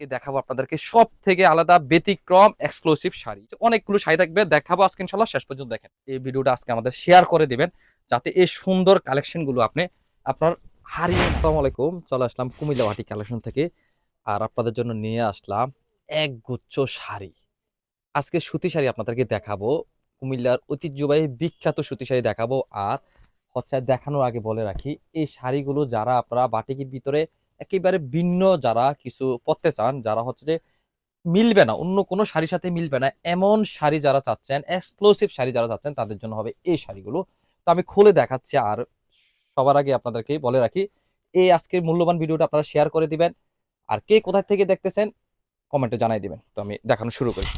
আজকে দেখাবো আপনাদেরকে সব থেকে আলাদা ব্যতিক্রম এক্সক্লুসিভ শাড়ি। অনেকগুলো শাড়ি থাকবে, দেখাবো আজকে ইনশাল্লাহ শেষ পর্যন্ত দেখেন। এই ভিডিওটা আজকে আমাদের শেয়ার করে দিবেন, যাতে এই সুন্দর কালেকশনগুলো আপনি, আপনার হারিয়ে আসসালামু আলাইকুম, চলে আসলাম কুমিল্লা ভাটি কালেকশন থেকে, আর আপনাদের জন্য নিয়ে আসলাম এক গুচ্ছ শাড়ি। আজকে সুতি শাড়ি আপনাদেরকে দেখাবো, কুমিল্লার ঐতিহ্যবাহী বিখ্যাত সুতি শাড়ি দেখাবো, আর হচ্ছে দেখানোর আগে বলে রাখি, এই শাড়িগুলো যারা আপনারা বাটিকের ভিতরে একেবারে ভিন্ন যারা কিছু পড়তে চান, যারা হচ্ছে যে মিলবে না, অন্য কোনো শাড়ির সাথে মিলবে না, এমন শাড়ি যারা চাচ্ছেন এক্সক্লুসিভ শাড়ি যারা চাচ্ছেন, তাদের জন্য হবে এই শাড়িগুলো। তো আমি খুলে দেখাচ্ছি আর সবার আগে আপনাদেরকে বলে রাখি, এই আজকের মূল্যবান ভিডিওটা আপনারা শেয়ার করে দিবেন। আর কে কোথায় থেকে দেখতেছেন কমেন্টে জানাই দিবেন। তো আমি দেখানো শুরু করি।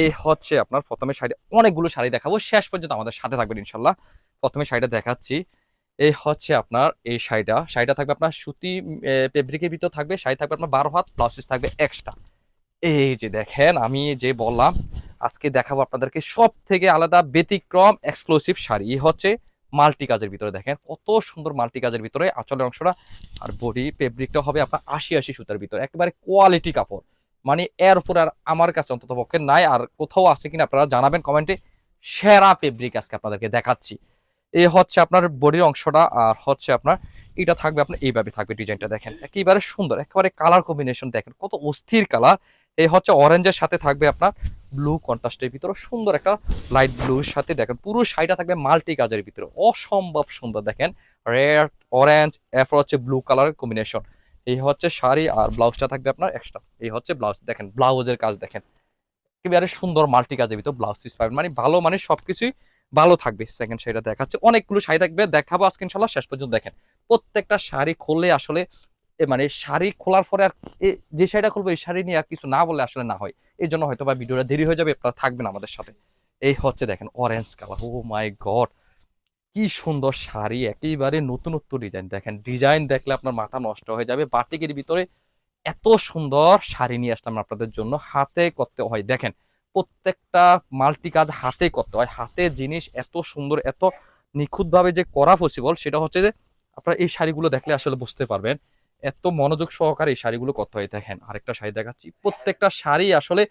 এই হচ্ছে আপনার প্রথমে শাড়ি, অনেকগুলো শাড়ি দেখাবো। শেষ পর্যন্ত আমাদের সাথে থাকবেন ইনশাল্লাহ। প্রথমে শাড়িটা দেখাচ্ছি। এই হচ্ছে আপনার এই শাড়িটা। শাড়িটা থাকবে আপনার সুতি ফেব্রিকের ভিতর থাকবে, শাড়ি থাকবে আপনার বারো হাত ব্লাউজ পিস থাকবে এক্সট্রা এই যে দেখেন, আমি যে বললাম, আজকে দেখাবো আপনাদেরকে সব থেকে আলাদা ব্যতিক্রম এক্সক্লুসিভ শাড়ি। এই হচ্ছে মাল্টি কাজের ভিতরে দেখেন, কত সুন্দর মাল্টি কাজের ভিতরে আঁচলের অংশটা। আর বডি ফেব্রিকটা হবে আপনার আশি আশি সুতার ভিতরে, একেবারে কোয়ালিটি কাপড়। মানে এর উপর আর আমার কাছে অন্তত পক্ষে নাই, আর কোথাও আছে কিনা আপনারা জানাবেন কমেন্টে। সেরা ফেব্রিক আজকে আপনাদেরকে দেখাচ্ছি। এই হচ্ছে আপনার বডির অংশটা আর হচ্ছে আপনার এটা থাকবে, আপনার এইভাবে থাকবে ডিজাইনটা দেখেন। একেবারে সুন্দর, একেবারে কালার কম্বিনেশন দেখেন, কত অস্থির কালার এই হচ্ছে অরেঞ্জের সাথে থাকবে আপনার ব্লু কন্ট্রাস্টের ভিতরে, সুন্দর একটা লাইট ব্লুর সাথে দেখেন, পুরো শাড়িটা থাকবে মাল্টি কাজের ভিতরে, অসম্ভব সুন্দর দেখেন। রেড অরেঞ্জ এরপর হচ্ছে ব্লু কালারের কম্বিনেশন এই হচ্ছে শাড়ি আর ব্লাউজটা থাকবে আপনার এক্সট্রা এই হচ্ছে ব্লাউজ, দেখেন, ব্লাউজের কাজ দেখেন। একেবারে সুন্দর মাল্টি কাজের ভিতর ব্লাউজ পিস পাবেন মানে ভালো মানে সবকিছুই ভালো থাকবে সেকেন্ড শাড়িটা দেখাচ্ছে। অনেকগুলো শাড়ি থাকবে, দেখাবো আজকে ইনশাল্লাহ শেষ পর্যন্ত দেখেন। প্রত্যেকটা শাড়ি খুললে আসলে মানে শাড়ি খোলার পরে আর যে শাড়িটা খুলবো, এই শাড়ি নিয়ে আর কিছু না বলে আসলে না হয়। এই জন্য হয়তো বা ভিডিওটা দেরি হয়ে যাবে, আপনারা থাকবেন আমাদের সাথে। এই হচ্ছে দেখেন orange colour oh my god কি সুন্দর শাড়ি, একেবারে নতুনত্ব ডিজাইন দেখেন ডিজাইন দেখলে আপনার মাথা নষ্ট হয়ে যাবে, বাটিকের ভিতরে এত সুন্দর শাড়ি নিয়ে আসলাম আপনাদের জন্য, হাতে করতে হয়। দেখেন প্রত্যেকটা মাল্টি কাজ হাতে করতে হয়। হাতে জিনিস এত সুন্দর, এত নিখুঁতভাবে যে করা পসিবল সেটা হচ্ছে যে আপনারা এই শাড়িগুলো দেখলে আসলে বুঝতে পারবেন। এত মনোযোগ সহকারে এই শাড়িগুলো করতে হয়। দেখেন, আরেকটা শাড়ি দেখাচ্ছি। প্রত্যেকটা শাড়ি আসলে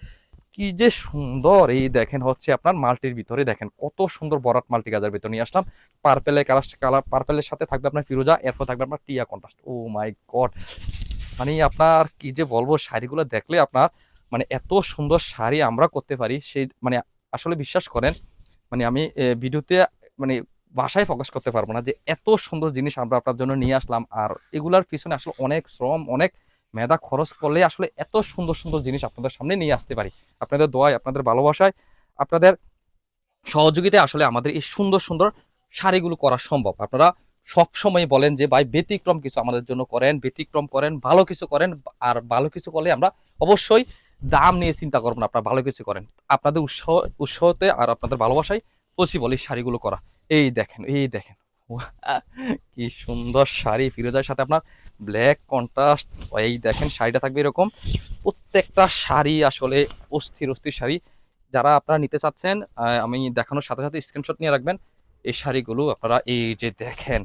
কি যে সুন্দর। এই দেখেন হচ্ছে আপনার মাল্টির ভিতরে। দেখেন, কত সুন্দর বরাট মাল্টি কাজের ভিতরে নিয়ে আসলাম। পার্পেলের কালার কালার পার্পেলের সাথে থাকবে আপনার ফিরোজা এরপর থাকবে আপনার টিয়া কন্ট্রাস্ট ও মাই গড মানে আপনার কি যে বলব, শাড়িগুলো দেখলে আপনার মানে এত সুন্দর শাড়ি আমরা করতে পারি, সেই মানে আসলে বিশ্বাস করেন মানে আমি ভিডিওতে মানে বাসায় ফোকাস করতে পারব না যে এত সুন্দর জিনিস আমরা আপনার জন্য নিয়ে আসলাম। আর এগুলার পিছনে আসলে অনেক শ্রম, অনেক মেধা খরচ করলে আসলে এত সুন্দর সুন্দর জিনিস আপনাদের সামনে নিয়ে আসতে পারি। আপনাদের দোয়ায়, আপনাদের ভালোবাসায়, আপনাদের সহযোগিতায় আসলে আমাদের এই সুন্দর সুন্দর শাড়িগুলো করা সম্ভব। আপনারা সব সময় বলেন যে, ভাই, ব্যতিক্রম কিছু আমাদের জন্য করেন, ব্যতিক্রম করেন, ভালো কিছু করেন, আর ভালো কিছু করলে আমরা অবশ্যই দাম নিয়ে চিন্তা করবেন আপনারা ভালো কিছু করেন। আপনাদের উৎসাহ উৎসাহতে আর আপনাদের ভালোবাসায় পসিবল এই শাড়িগুলো করা। এই দেখেন এই দেখেন। কি সুন্দর শাড়ি। ফিরোজার সাথে আপনার ব্ল্যাক কন্ট্রাস্ট এই দেখেন শাড়িটা থাকবে এরকম। প্রত্যেকটা শাড়ি আসলে অস্থির অস্থির শাড়ি। যারা আপনারা নিতে চাচ্ছেন আমি দেখানোর সাথে সাথে স্ক্রিনশট নিয়ে রাখবেন। এই শাড়িগুলো আপনারা এই যে দেখেন,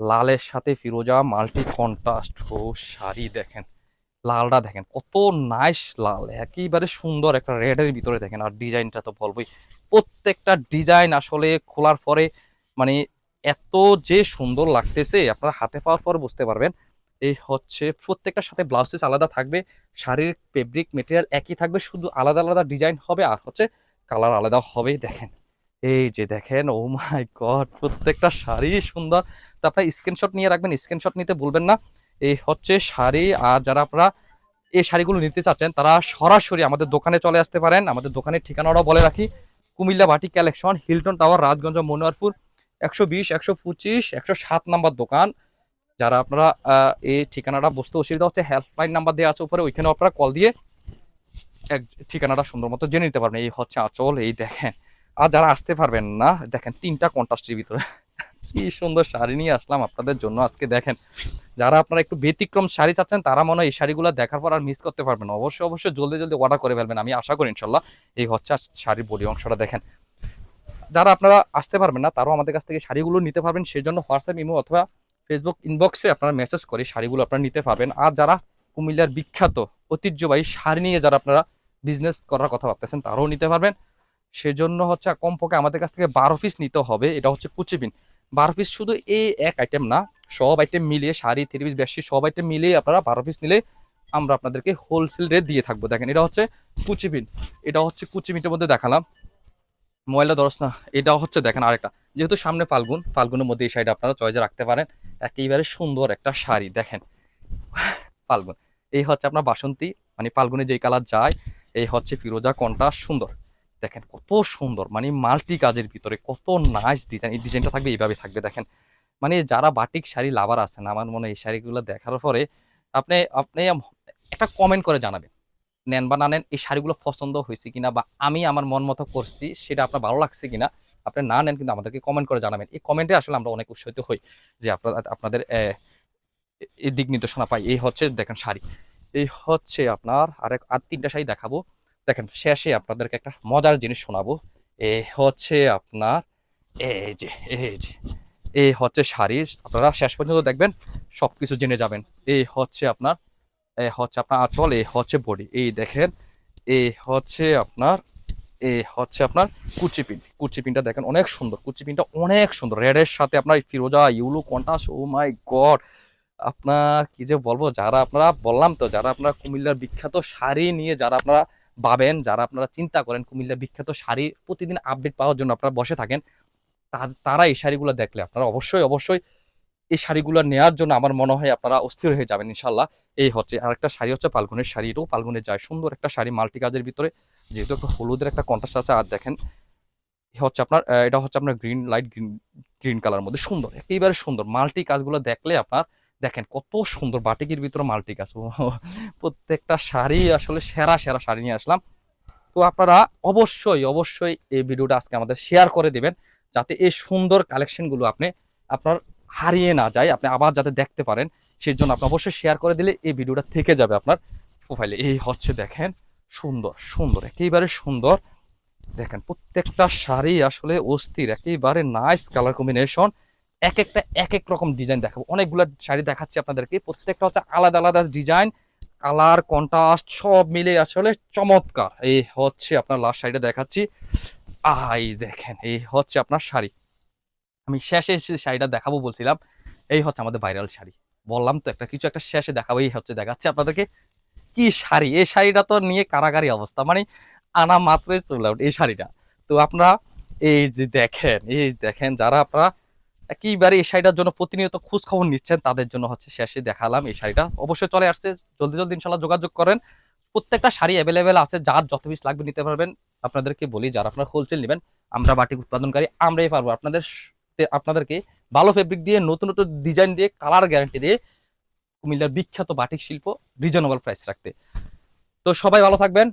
লালের সাথে ফিরোজা মাল্টি কন্ট্রাস্ট ও শাড়ি দেখেন। লালটা দেখেন, কত নাইস লাল, একেবারে সুন্দর একটা রেডের ভিতরে দেখেন, আর ডিজাইনটা তো বলবোই। প্রত্যেকটা ডিজাইন আসলে খোলার পরে মানে এত যে সুন্দর লাগতেছে, আপনারা হাতে পাওয়ার পর বুঝতে পারবেন। এই হচ্ছে প্রত্যেকটার সাথে ব্লাউজ পিস আলাদা থাকবে, শাড়ির ফেব্রিক মেটেরিয়াল একই থাকবে, শুধু আলাদা আলাদা ডিজাইন হবে, আর হচ্ছে কালার আলাদা হবে, দেখেন। এই যে দেখেন ও মাই গড প্রত্যেকটা শাড়ি সুন্দর। তো আপনারা স্ক্রিনশট নিয়ে রাখবেন স্ক্রিনশট নিতে ভুলবেন না। এই হচ্ছে শাড়ি। আর যারা আপনারা এই শাড়িগুলো নিতে চাচ্ছেন, তারা সরাসরি আমাদের দোকানে চলে আসতে পারেন। আমাদের দোকানের ঠিকানাটাও বলে রাখি। কুমিল্লা বাটি collection, Hilton tower, Rajganj Monoarpur, একশো বিশ, একশো পঁচিশ, একশো সাত নাম্বার দোকান। যারা আপনারা এই ঠিকানাটা বুঝতে অসুবিধা হচ্ছে হেল্পলাইন নাম্বার দেওয়া আছে উপরে ওইখানে আপনারা কল দিয়ে এক ঠিকানাটা সুন্দর মতো জেনে নিতে পারবেন। এই হচ্ছে আঁচল, এই দেখেন। আর যারা আসতে পারবেন না, দেখেন তিনটা কন্ট্রাস্টের ভিতরে। কি সুন্দর শাড়ি নিয়ে আসলাম আপনাদের জন্য আজকে দেখেন। যারা আপনারা একটু ব্যতিক্রম শাড়ি চাচ্ছেন, তারা মনে হয় এই শাড়িগুলো দেখার পর আর মিস করতে পারবেন অবশ্যই অবশ্যই জলদি জলদি অর্ডার করে ফেলবেন, আমি আশা করি ইনশাল্লাহ এই হচ্ছে শাড়ির বডি অংশটা দেখেন। যারা আপনারা আসতে পারবেন না, তারাও আমাদের কাছ থেকে শাড়িগুলো নিতে পারবেন সেই জন্য হোয়াটসঅ্যাপ, ইমো অথবা ফেসবুক ইনবক্সে আপনারা মেসেজ করে শাড়িগুলো আপনারা নিতে পারবেন। আর যারা কুমিল্লার বিখ্যাত, ঐতিহ্যবাহী শাড়ি নিয়ে যারা আপনারা বিজনেস করার কথা ভাবতেছেন, তারাও নিতে পারবেন। সেজন্য হচ্ছে কমপক্ষে আমাদের কাছ থেকে বারো পিস নিতে হবে, এটা হচ্ছে কুচিপিন বারো পিস শুধু এই এক আইটেম না, সব আইটেম মিলিয়ে শাড়ি থ্রি পিস বেশি সব আইটেম মিলিয়ে আপনারা বারো পিস নিলে আমরা আপনাদেরকে হোলসেল রেট দিয়ে থাকব। দেখেন, এটা হচ্ছে কুচিপিন এটা হচ্ছে কুচিপিনটার মধ্যে দেখালাম। মোবাইলটা দরস না এটা হচ্ছে দেখেন আরেকটা। যেহেতু সামনে ফাল্গুন, ফাল্গুনের মধ্যে এই শাড়িটা আপনারা চয়েসে রাখতে পারেন। একেবারে সুন্দর একটা শাড়ি, দেখেন। ফাল্গুন, এই হচ্ছে আপনার বাসন্তী মানে ফাল্গুনে যেই কালার যায়, এই হচ্ছে ফিরোজা, কন্টা সুন্দর। দেখেন কত সুন্দর মানে মাল্টি কাজের ভিতরে কত নাইস ডিজাইন এই ডিজাইনটা থাকবে এইভাবে থাকবে, দেখেন। মানে যারা বাটিক শাড়ি লাভার আছেন, আমার মনে এই শাড়িগুলো দেখার পরে আপনি আপনি একটা কমেন্ট করে জানাবেন, নেন বা না নেন, এই শাড়িগুলো পছন্দ হয়েছে কিনা বা আমি আমার মন মতো করছি, সেটা আপনার ভালো লাগছে কিনা, আপনি না নেন কিন্তু আমাদেরকে কমেন্ট করে জানাবেন। এই কমেন্টে আসলে আমরা অনেক উৎসাহিত হই যে আপনার, আপনাদের এই দিক নির্দেশনা পাই, এই হচ্ছে, দেখেন শাড়ি, এই হচ্ছে আপনার আরেক, আর তিনটা শাড়ি দেখাবো। দেখেন, শেষে আপনাদেরকে একটা মজার জিনিস শোনাবো। এ হচ্ছে আপনার এই যে এই যে এই হচ্ছে শাড়ি। আপনারা শেষ পর্যন্ত দেখবেন সব কিছু জেনে যাবেন। এই হচ্ছে আপনার, এ হচ্ছে আপনার আঁচল এই হচ্ছে বডি। এই দেখেন এই হচ্ছে আপনার এই হচ্ছে আপনার কুচিপিন কুচিপিনটা দেখেন অনেক সুন্দর। কুচিপিনটা অনেক সুন্দর। রেডের সাথে আপনার ফিরোজা, ইউলু, কন্টাস, ও মাই গড! আপনার কি যে বলব, যারা আপনারা বললাম তো, যারা আপনারা কুমিল্লার বিখ্যাত শাড়ি নিয়ে, যারা আপনারা ভাবেন, যারা আপনারা চিন্তা করেন কুমিল্লা বিখ্যাত শাড়ি প্রতিদিন আপডেট পাওয়ার জন্য আপনারা বসে থাকেন, তারা এই শাড়িগুলো দেখলে আপনারা অবশ্যই অবশ্যই এই শাড়িগুলো নেওয়ার জন্য আমার মনে হয় আপনারা অস্থির হয়ে যাবেন ইনশাল্লাহ এই হচ্ছে আর একটা শাড়ি হচ্ছে পালগুনের শাড়ি। এটাও পালগুনে যায়, সুন্দর একটা শাড়ি মাল্টি কাজের ভিতরে, যেহেতু একটা হলুদের একটা কন্ট্রাস্ট আছে, আর দেখেন হচ্ছে আপনার এটা হচ্ছে আপনার green light green green colour মধ্যে, সুন্দর, একেবারে সুন্দর। মাল্টি কাজগুলো দেখলে আপনার দেখেন কত সুন্দর বাটিকের ভিতরে মাল্টি ও, প্রত্যেকটা শাড়ি আসলে সেরা সেরা শাড়ি নিয়ে আসলাম। তো আপনারা অবশ্যই অবশ্যই এই ভিডিওটা আজকে আমাদের শেয়ার করে দেবেন যাতে এই সুন্দর কালেকশনগুলো আপনি আপনার হারিয়ে না যায় আপনি আবার যাতে দেখতে পারেন সেই জন্য আপনি অবশ্যই শেয়ার করে দিলে এই ভিডিওটা থেকে যাবে আপনার প্রোফাইলে এই হচ্ছে দেখেন সুন্দর সুন্দর একেবারে সুন্দর। দেখেন প্রত্যেকটা শাড়ি আসলে অস্থির একেবারে নাইস কালার কম্বিনেশন এক একটা এক এক রকম ডিজাইন দেখাবো। অনেকগুলো শাড়ি দেখাচ্ছি আপনাদেরকে। প্রত্যেকটা হচ্ছে আলাদা আলাদা ডিজাইন কালার কন্ট্রাস্ট সব মিলে আসলে চমৎকার। এই হচ্ছে আপনার লাস্ট শাড়িটা দেখাচ্ছি। আই দেখেন এই হচ্ছে আপনার শাড়ি। আমি শেষে শাড়িটা দেখাবো বলছিলাম। এই হচ্ছে আমাদের ভাইরাল শাড়ি। বললাম তো একটা, কিছু একটা শেষে দেখাবো, এই হচ্ছে দেখাচ্ছি আপনাদেরকে। কি শাড়ি? এই শাড়িটা তো নিয়ে কারাগারি অবস্থা। মানে আনা মাত্রই চলে এই শাড়িটা। তো আপনারা, এই যে দেখেন, এই দেখেন, যারা আপনারা একেবারে এই শাড়িটার জন্য প্রতিনিয়ত খোঁজ খবর নিচ্ছেন, তাদের জন্য হচ্ছে শেষে দেখালাম এই শাড়িটা। অবশ্যই চলে আসছে, জলদি জলদি ইনশাল্লাহ যোগাযোগ করেন। প্রত্যেকটা শাড়ি অ্যাভেলেবেল আছে, যার যত পিস লাগবে নিতে পারবেন, আপনাদেরকে বলি, যারা আপনার হোলসেল নেবেন, আমরা বাটিক উৎপাদনকারী, আমরাই পারব। আপনাদের আপনাদেরকে ভালো ফেব্রিক দিয়ে, নতুন নতুন ডিজাইন দিয়ে কালার গ্যারান্টি দিয়ে, কুমিল্লার বিখ্যাত বাটিক শিল্প রিজনেবল প্রাইস রাখতে। তো সবাই ভালো থাকবেন।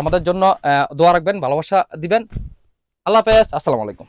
আমাদের জন্য দোয়া রাখবেন, ভালোবাসা দিবেন। আল্লাহ হাফেজ, আসসালামু আলাইকুম।